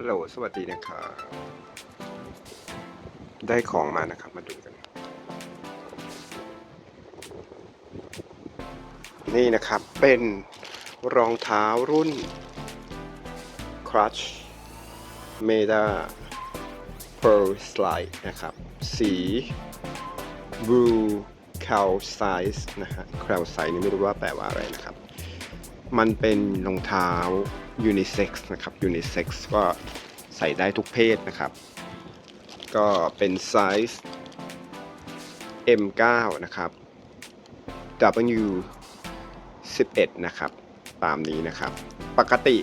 ฮัลโหล สวัสดีนะครับ ได้ของมานะครับ มาดูกัน นี่นะครับ เป็นรองเท้ารุ่น Crutch Meta Pearl Slide นะครับ สี Blue Cal Size นะฮะ Cal Size นี่ไม่รู้ว่าแปลว่าอะไรนะครับ มันเป็นรองเท้า unisex นะครับ unisex ก็ใส่ได้ทุกเพศนะครับ ก็เป็นไซส์ M9 นะครับ W 11 นะครับ ตามนี้นะครับ ปกติ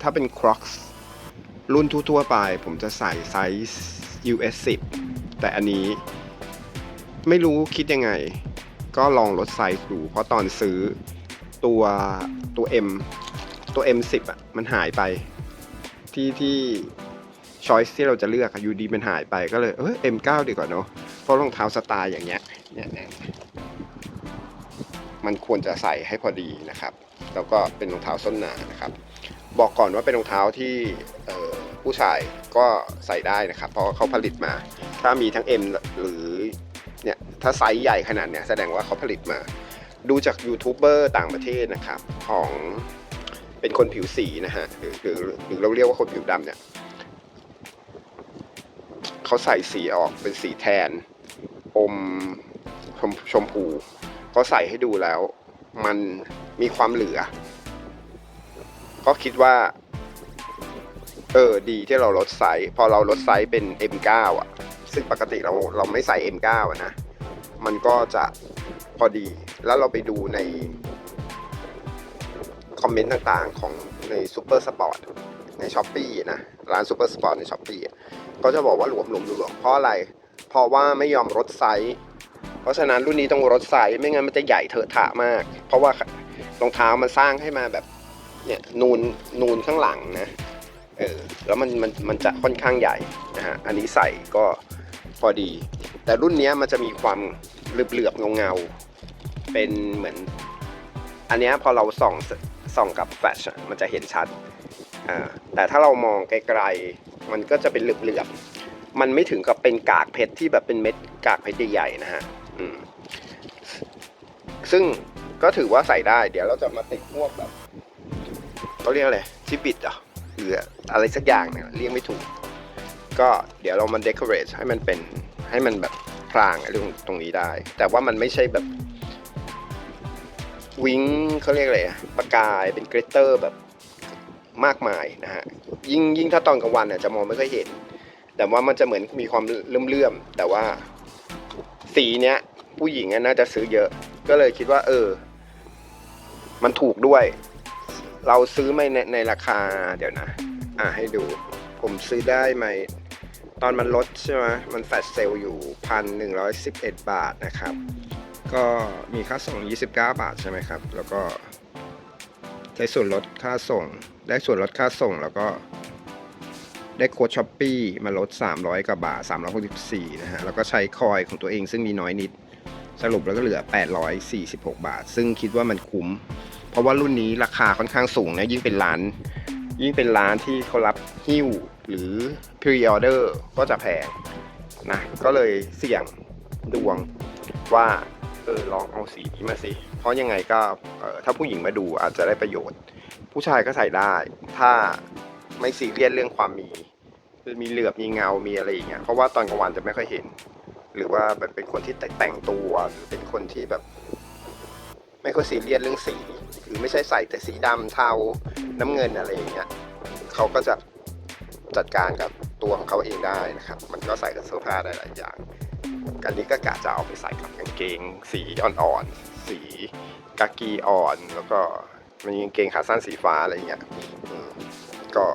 ถ้าเป็น Crocs รุ่นทั่วๆไป ผมจะใส่ไซส์ US 10 แต่อันนี้ไม่รู้คิดยังไง ก็ลองลดไซส์ดู เพราะตอนซื้อ ตัวตัว M ตัว M10 อะมันหายไป ที่ที่ช้อยส์ที่เราจะเลือกอะยูดีมันหายไปก็เลยเออ M9 ดีกว่าเนาะเพราะรองเท้าสไตล์อย่างเงี้ยเนี่ยเนี่ยมันควรจะใส่ให้พอดีนะครับ แล้วก็เป็นรองเท้าส้นหนานะครับ บอกก่อนว่าเป็นรองเท้าที่ผู้ชายก็ใส่ได้นะครับ เพราะเขาผลิตมา ถ้ามีทั้ง M หรือเนี่ยถ้าไซส์ใหญ่ขนาดเนี้ยแสดงว่าเขาผลิตมา ดูจากยูทูบเบอร์ต่างประเทศนะครับของเป็นคนผิวสีนะฮะหรือหรือหรือเราเรียกว่าคนผิวดำเนี่ยเขาใส่สีออกเป็นสีแทน อมชมชมพูเขาใส่ให้ดูแล้ว มันมีความเหลือ ก็คิดว่า เออดีที่เราลดไซส์พอเราลดไซส์เป็น M9 อะ ซึ่งปกติเราเราไม่ใส่ M9 อะนะ มันก็จะ พอดี แล้วเราไปดูในคอมเมนต์ต่างๆของในซูเปอร์สปอร์ตในช้อปปีนะร้านซูเปอร์สปอร์ตในช้อปปีก็จะบอกว่าหลวมหลวมหลวมเพราะอะไร เพราะว่าไม่ยอมลดไซส์ เพราะฉะนั้นรุ่นนี้ต้องลดไซส์ไม่งั้นมันจะใหญ่เถอะทะมาก เพราะว่ารองเท้ามันสร้างให้มาแบบเนี่ยนูนนูนข้างหลังนะเออแล้วมันมันมันจะค่อนข้างใหญ่นะฮะอันนี้ใส่ก็พอดี แต่รุ่นนี้มันจะมีความเหลือบๆเงาๆ เป็นเหมือน อันนี้พอเราส่องส่องกับแฟลชมันจะเห็นชัด แต่ถ้าเรามองไกลๆ มันก็จะเป็นเหลือบๆ มันไม่ถึงกับเป็นกากเพชรที่แบบเป็นเม็ดกากเพชรใหญ่ๆนะฮะซึ่งก็ถือว่าใส่ได้ เดี๋ยวเราจะมาติดพวกแบบเขาเรียกอะไรที่บิดเหรอะหรืออะไรสักอย่างเนี่ยเรียกไม่ถูก ก็เดี๋ยวเรามา decorate ให้มันเป็นให้มันแบบพรางอะไรตรงตรงนี้ได้ แต่ว่ามันไม่ใช่แบบ วิงเขาเรียกอะไรอะประกายเป็นเกรเตอร์แบบมากมายนะฮะยิ่งยิ่งถ้าตอนกลางวันเนี่ยจะมองไม่ค่อยเห็น แต่ว่ามันจะเหมือนมีความเลื่อมๆแต่ว่าสีเนี้ยผู้หญิงน่าจะซื้อเยอะ ก็เลยคิดว่า เออ มันถูกด้วย เราซื้อไม่ในในราคา เดี๋ยวนะ อะให้ดู ผมซื้อได้ไหมตอนมันลดใช่ไหมมันแฟลชเซลอยู่พันหนึ่งร้อยสิบเอ็ดบาทนะครับ ก็มีค่าส่ง 29 บาทใช่ไหมครับ แล้วก็ได้ส่วนลดค่าส่ง ได้ส่วนลดค่าส่งแล้วก็ได้โค้ดช้อปปี้มาลด 300 กว่าบาท 364 นะฮะ แล้วก็ใช้คอยของตัวเองซึ่งมีน้อยนิด สรุปแล้วก็เหลือ 846 บาท ซึ่งคิดว่ามันคุ้ม เพราะว่ารุ่นนี้ราคาค่อนข้างสูงนะ ยิ่งเป็นร้าน ยิ่งเป็นร้านที่เขารับหิ้วหรือ pre order ก็จะแพงนะ ก็เลยเสี่ยงดวงว่า เออลองเอาสีนี้มาสิ เพราะยังไงก็เออถ้าผู้หญิงมาดูอาจจะได้ประโยชน์ ผู้ชายก็ใส่ได้ ถ้าไม่ซีเรียสเรื่องความมี มีเหลือบมีเงา มีอะไรอย่างเงี้ย เพราะว่าตอนกลางวันจะไม่ค่อยเห็น หรือว่าแบบเป็นคนที่แต่งตัวหรือเป็นคนที่แบบ ไม่ค่อยซีเรียสเรื่องสี หรือไม่ใช่ใส่แต่สีดำเทา น้ำเงินอะไรอย่างเงี้ยเขาก็จะจัดการกับตัวของเขาเองได้นะครับ มันก็ใส่กับเสื้อผ้าได้หลายอย่าง กันนี้ก็กะจะเอาไปใส่กับกางเกง สีอ่อนๆ สีกากีอ่อน แล้วก็มันมีกางเกงขาสั้นสีฟ้าอะไรเงี้ยก็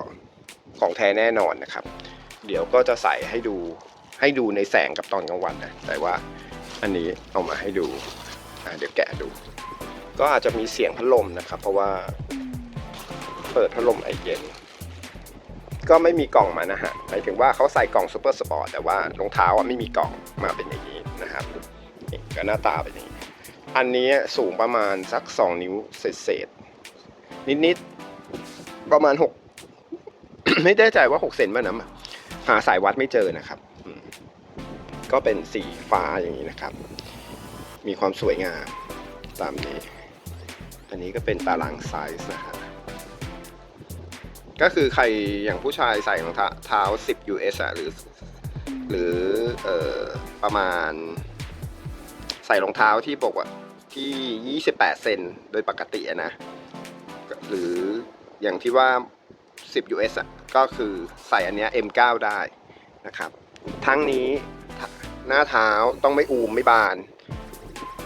ของแท้แน่นอนนะครับ เดี๋ยวก็จะใส่ให้ดูให้ดูในแสงกับตอนกลางวันนะแต่ว่าอันนี้เอามาให้ดูเดี๋ยวแกะดู ก็อาจจะมีเสียงพัดลมนะครับ เพราะว่าเปิดพัดลมไอเย็น ก็ไม่มีกล่องมานะฮะหมายถึงว่าเขาใส่กล่องซูเปอร์สปอร์ตแต่ว่ารองเท้าอะไม่มีกล่องมาเป็นอย่างนี้นะครับก็หน้าตาเป็นอย่างนี้ อันนี้สูงประมาณสัก 2 นิ้วเศษนิดๆประมาณ 6 ไม่แน่ใจว่า 6 เซนป่ะนะหาสายวัดไม่เจอนะครับ ก็เป็นสีฟ้าอย่างนี้นะครับ มีความสวยงามตามนี้ อันนี้ก็เป็นตารางไซส์นะฮะ ก็คือใครอย่างผู้ชายใส่รองเท้า 10 US อะหรือ หรือเอ่อประมาณ ใส่รองเท้าที่บอกว่าที่ 28 เซนโดยปกติอะนะ หรืออย่างที่ว่า 10 US อะก็คือใส่อันเนี้ย M9 ได้นะครับ ทั้งนี้หน้าเท้าต้องไม่อูมไม่บาน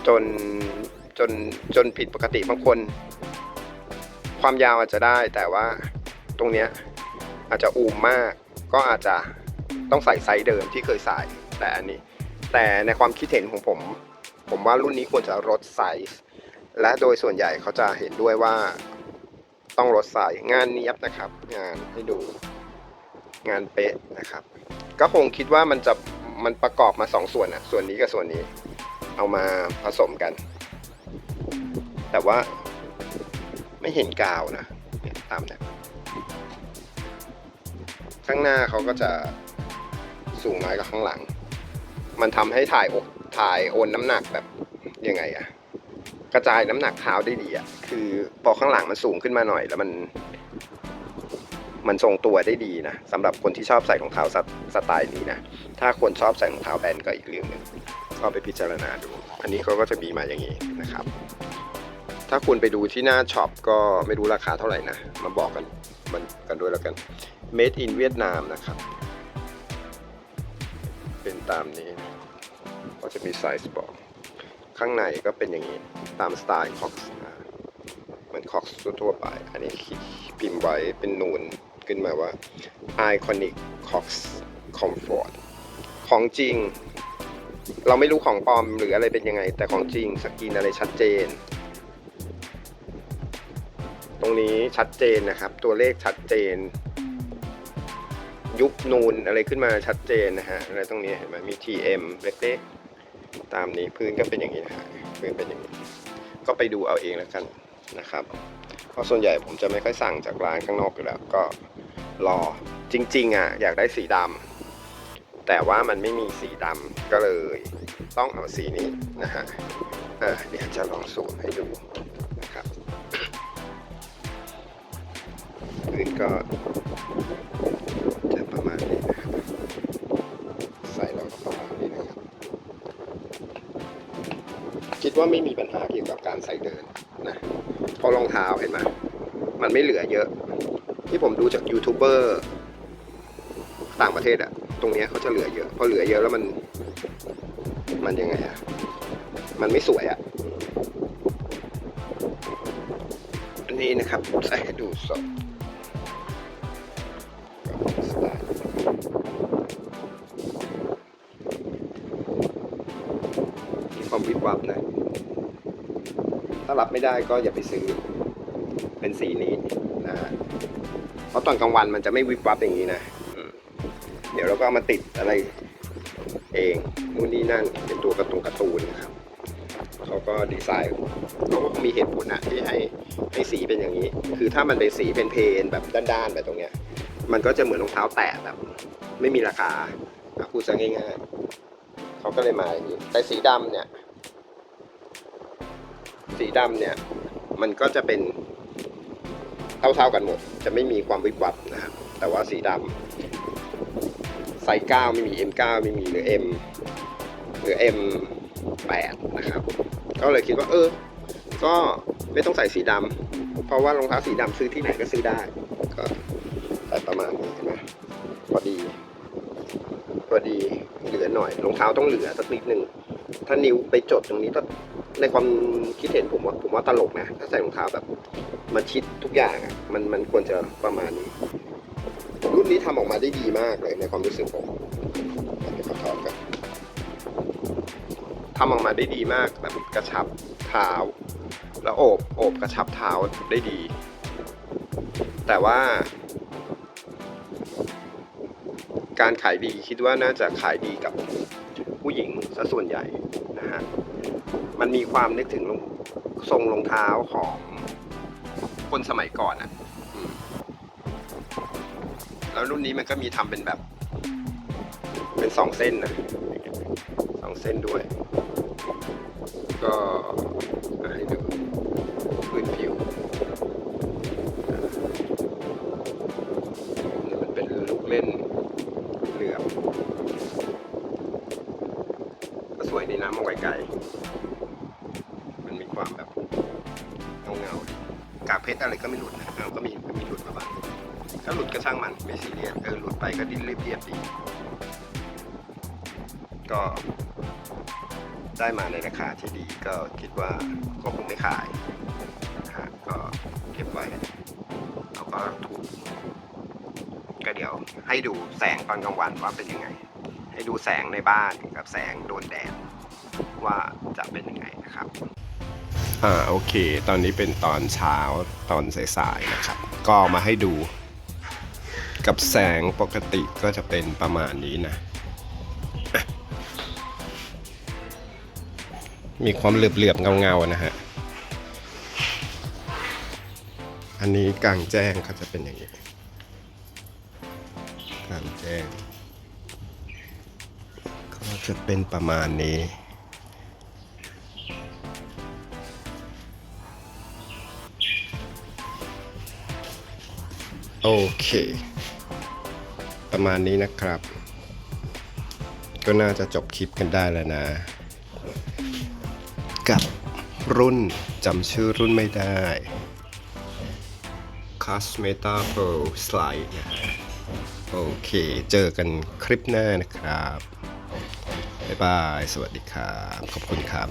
จนจนจนผิดปกติบางคน ความยาวอาจจะได้แต่ว่า ตรงเนี้ยอาจจะอูมมาก ก็อาจจะต้องใส่ไซส์เดิมที่เคยใส่แต่อันนี้ แต่ในความคิดเห็นของผม ผมว่ารุ่นนี้ควรจะลดไซส์และโดยส่วนใหญ่เขาจะเห็นด้วยว่าต้องลดไซส์งานเนี้ยบนะครับ งานให้ดูงานเป๊ะนะครับ ก็คงคิดว่ามันจะมันประกอบมาสองส่วนอะส่วนนี้กับส่วนนี้ เอามาผสมกัน แต่ว่าไม่เห็นกาวนะเนี่ยตามเนี่ย ข้างหน้าเขาก็จะสูงน้อยกว่าข้างหลัง มันทำให้ถ่ายอกถ่ายโอนน้ำหนักแบบยังไงอะกระจายน้ำหนักเท้าได้ดีอะคือพอข้างหลังมันสูงขึ้นมาหน่อย แล้วมัน มันทรงตัวได้ดีนะสำหรับคนที่ชอบใส่รองเท้าสไตสไตล์นี้นะถ้าคนชอบใส่รองเท้าแบนก็อีกเรื่องหนึ่งก็ไปพิจารณาดู อันนี้เขาก็จะมีมาอย่างนี้นะครับ ถ้าคุณไปดูที่หน้าช็อปก็ไม่รู้ราคาเท่าไหร่นะ มาบอกกันมันกันด้วยแล้วกัน made in เวียดนามนะครับ เป็นตามนี้ ก็จะมีไซส์บอก ข้างในก็เป็นอย่างนี้ตามสไตล์คอกนะเหมือนคอกทั่วไป อันนี้พิมพ์ไว้เป็นนูนขึ้นมาว่า Iconic Cox Comfort ของจริง เราไม่รู้ของปลอมหรืออะไรเป็นยังไง แต่ของจริงสกรีนอะไรชัดเจน ตรงนี้ชัดเจนนะครับ ตัวเลขชัดเจน ยุบนูนอะไรขึ้นมาชัดเจนนะฮะอะไรตรงนี้เห็นไหมมี TM เล็กๆ ตามนี้พื้นก็เป็นอย่างนี้นะฮะพื้นเป็นอย่างนี้ ก็ไปดูเอาเองแล้วกันนะครับ เพราะส่วนใหญ่ผมจะไม่ค่อยสั่งจากร้านข้างนอกอยู่แล้วก็รอจริง ๆอะอยากได้สีดำแต่ว่ามันไม่มีสีดำก็เลยต้องเอาสีนี้นะฮะเดี๋ยวจะลองสูมให้ดูนะครับพื้นก็ ประมาณนี้นะครับใส่แล้วก็ประมาณนี้นะครับคิดว่าไม่มีปัญหาเกี่ยวกับการใส่เดินนะเพราะรองเท้าเห็นไหมมันไม่เหลือเยอะ ที่ผมดูจากยูทูบเบอร์ต่างประเทศอะตรงนี้เขาจะเหลือเยอะพอเหลือเยอะแล้วมัน มันยังไงอะมันไม่สวยอะอันนี้นะครับใส่ให้ดูสด มีความวิบวับนะ ถ้ารับไม่ได้ก็อย่าไปซื้อ เป็นสีนี้นะฮะเพราะตอนกลางวันมันจะไม่วิบวับอย่างนี้นะเดี๋ยวเราก็เอามาติดอะไรเองนู่นนี่นั่นเป็นตัวกร์ตูนกร์ตูนนะครับเขาก็ดีไซน์เขาก็มีเหตุผลนะที่ให้ให้สีเป็นอย่างนี้ คือถ้ามันเป็นสีเป็นเพนแบบด้านๆแบบตรงเนี้ย มันก็จะเหมือนรองเท้าแตะแบบ ไม่มีราคาพูดซะง่ายๆเขาก็เลยมาอย่างนี้แต่สีดำเนี่ย สีดำเนี่ย มันก็จะเป็นเท่าๆกันหมด จะไม่มีความวิบวับนะครับ แต่ว่าสีดำไซส์9ไม่มี M9 ไม่มีหรือ M หรือ M8 นะครับ ก็เลยคิดว่าเออ ก็ไม่ต้องใส่สีดำเพราะว่ารองเท้าสีดำซื้อที่ไหนก็ซื้อได้ ก็ใส่ประมาณนี้นไหมพอดี พอดีเหลือหน่อยรองเท้าต้องเหลือสักนิดนึงถ้านิ้วไปจดตรงนี้ก็ ในความคิดเห็นผมว่าผมว่าตลกนะ ถ้าใส่รองเท้าแบบมาชิดทุกอย่างอะมันมันควรจะประมาณนี้ รุ่นนี้ทำออกมาได้ดีมากเลยในความรู้สึกผมเดี๋ยวขอถอดกันทำออกมาได้ดีมากแบบกระชับเท้า แล้วโอบโอบกระชับเท้าได้ดี แต่ว่า การขายดีคิดว่าน่าจะขายดีกับผู้หญิงซะส่วนใหญ่นะฮะ มันมีความนึกถึงทรงรองเท้าของคนสมัยก่อนอะแล้วรุ่นนี้มันก็มีทำเป็นแบบ เป็นสองเส้นนะสองเส้นด้วย ก็ให้ดู ซีเรียสเออหลุดไปก็ดิ้นเรียบๆดี ก็ได้มาในราคาที่ดีก็คิดว่าก็คงไม่ขายนะฮะก็เก็บไว้แล้วก็ถูกก็เดี๋ยวให้ดูแสงตอนกลางวันว่าเป็นยังไง ให้ดูแสงในบ้านกับแสงโดนแดดว่าจะเป็นยังไงนะครับอ่าโอเค ตอนนี้เป็นตอนเช้าตอนสายๆนะครับ ก็มาให้ดู กับแสงปกติก็จะเป็นประมาณนี้นะ มีความเหลือบๆเงาๆนะฮะ อันนี้กลางแจ้งก็จะเป็นอย่างนี้ กลางแจ้ง ก็จะเป็นประมาณนี้โอเค ประมาณนี้นะครับ ก็น่าจะจบคลิปกันได้แล้วนะ กับรุ่นจำชื่อรุ่นไม่ได้ Cosmeta Pro Slide โอเค เจอกันคลิปหน้านะครับ บ๊ายบาย สวัสดีครับ ขอบคุณครับ